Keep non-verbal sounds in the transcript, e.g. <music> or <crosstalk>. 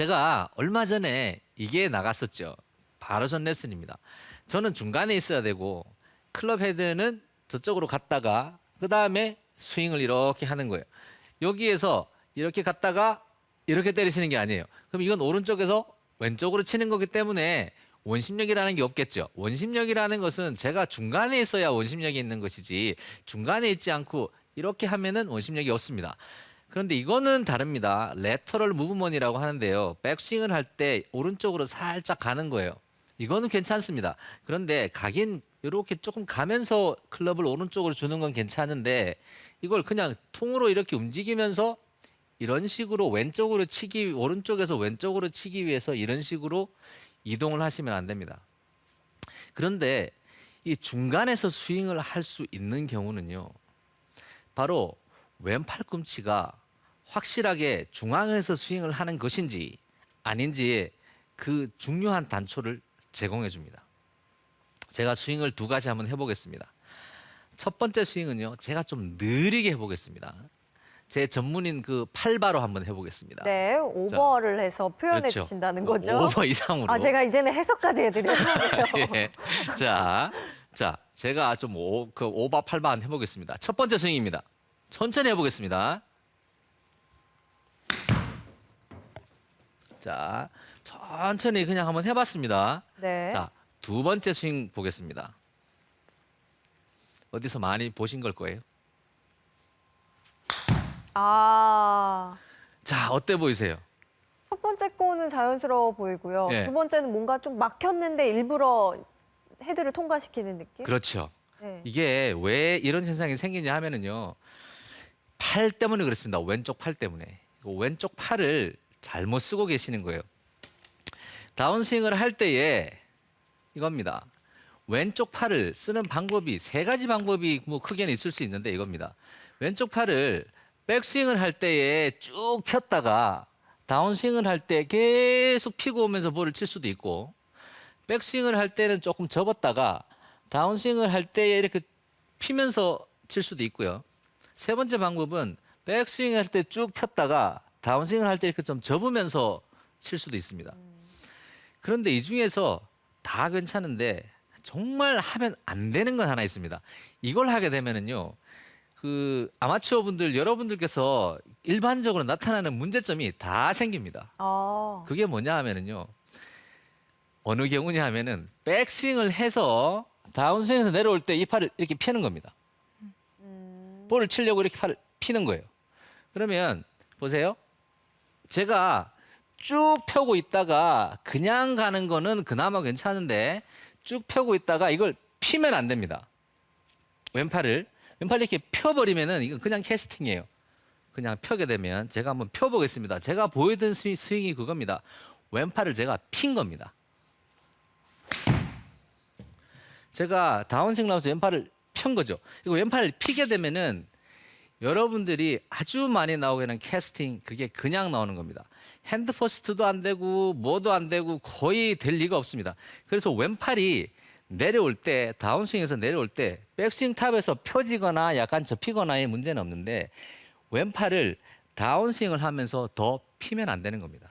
제가 얼마 전에 이게 나갔었죠. 바로 전 레슨입니다. 저는 중간에 있어야 되고 클럽 헤드는 저쪽으로 갔다가 그 다음에 스윙을 이렇게 하는 거예요. 여기에서 이렇게 갔다가 이렇게 때리시는 게 아니에요. 그럼 이건 오른쪽에서 왼쪽으로 치는 거기 때문에 원심력이라는 게 없겠죠. 원심력이라는 것은 제가 중간에 있어야 원심력이 있는 것이지 중간에 있지 않고 이렇게 하면은 원심력이 없습니다. 그런데 이거는 다릅니다. 레터럴 무브먼이라고 하는데요. 백스윙을 할 때 오른쪽으로 살짝 가는 거예요. 이거는 괜찮습니다. 그런데 가긴 이렇게 조금 가면서 클럽을 오른쪽으로 주는 건 괜찮은데 이걸 그냥 통으로 이렇게 움직이면서 이런 식으로 왼쪽으로 치기 오른쪽에서 왼쪽으로 치기 위해서 이런 식으로 이동을 하시면 안 됩니다. 그런데 이 중간에서 스윙을 할 수 있는 경우는요. 바로 왼 팔꿈치가 확실하게 중앙에서 스윙을 하는 것인지 아닌지 그 중요한 단초를 제공해 줍니다. 제가 스윙을 두 가지 한번 해보겠습니다. 첫 번째 스윙은요, 제가 좀 느리게 해보겠습니다. 제 전문인 그 팔바로 한번 해보겠습니다. 네, 오버를 해서 표현해 그렇죠. 주신다는 거죠. 오버 이상으로. 아, 제가 이제는 해석까지 해드려요. <laughs> 예. 자, 자, 제가 좀 오, 그 오바 팔바 한번 해보겠습니다. 첫 번째 스윙입니다. 천천히 해보겠습니다. 자, 천천히 그냥 한번 해봤습니다. 네. 자, 두 번째 스윙 보겠습니다. 어디서 많이 보신 걸 거예요. 아, 자, 어때 보이세요? 첫 번째 거는 자연스러워 보이고요. 예. 두 번째는 뭔가 좀 막혔는데 일부러 헤드를 통과시키는 느낌? 그렇죠. 네. 이게 왜 이런 현상이 생기냐 하면은요. 팔 때문에 그렇습니다. 왼쪽 팔 때문에. 그 왼쪽 팔을 잘못 쓰고 계시는 거예요. 다운스윙을 할 때에 이겁니다. 왼쪽 팔을 쓰는 방법이 세 가지 방법이 뭐 크게는 있을 수 있는데 이겁니다. 왼쪽 팔을 백스윙을 할 때에 쭉 폈다가 다운스윙을 할 때 계속 피고 오면서 볼을 칠 수도 있고 백스윙을 할 때는 조금 접었다가 다운스윙을 할 때에 이렇게 피면서 칠 수도 있고요. 세 번째 방법은 백스윙 할 때 쭉 폈다가 다운스윙을 할 때 이렇게 좀 접으면서 칠 수도 있습니다. 그런데 이 중에서 다 괜찮은데 정말 하면 안 되는 건 하나 있습니다. 이걸 하게 되면은요. 그 아마추어 분들 여러분들께서 일반적으로 나타나는 문제점이 다 생깁니다. 아, 그게 뭐냐 하면은요. 어느 경우냐 하면은 백스윙을 해서 다운스윙에서 내려올 때 이 팔을 이렇게 피는 겁니다. 음, 볼을 치려고 이렇게 팔을 피는 거예요. 그러면 보세요. 제가 쭉 펴고 있다가 그냥 가는 거는 그나마 괜찮은데 쭉 펴고 있다가 이걸 피면 안 됩니다. 왼팔을 왼팔 이렇게 펴버리면은 이건 그냥 캐스팅이에요. 그냥 펴게 되면 제가 한번 펴보겠습니다. 제가 보여드린 스윙, 스윙이 그겁니다. 왼팔을 제가 핀 겁니다. 제가 다운스윙 나와서 왼팔을 편 거죠. 이거 왼팔을 피게 되면은 여러분들이 아주 많이 나오게 하는 캐스팅 그게 그냥 나오는 겁니다. 핸드 퍼스트도 안 되고 뭐도 안 되고 거의 될 리가 없습니다. 그래서 왼팔이 내려올 때 다운스윙에서 내려올 때 백스윙 탑에서 펴지거나 약간 접히거나의 문제는 없는데 왼팔을 다운스윙을 하면서 더 피면 안 되는 겁니다.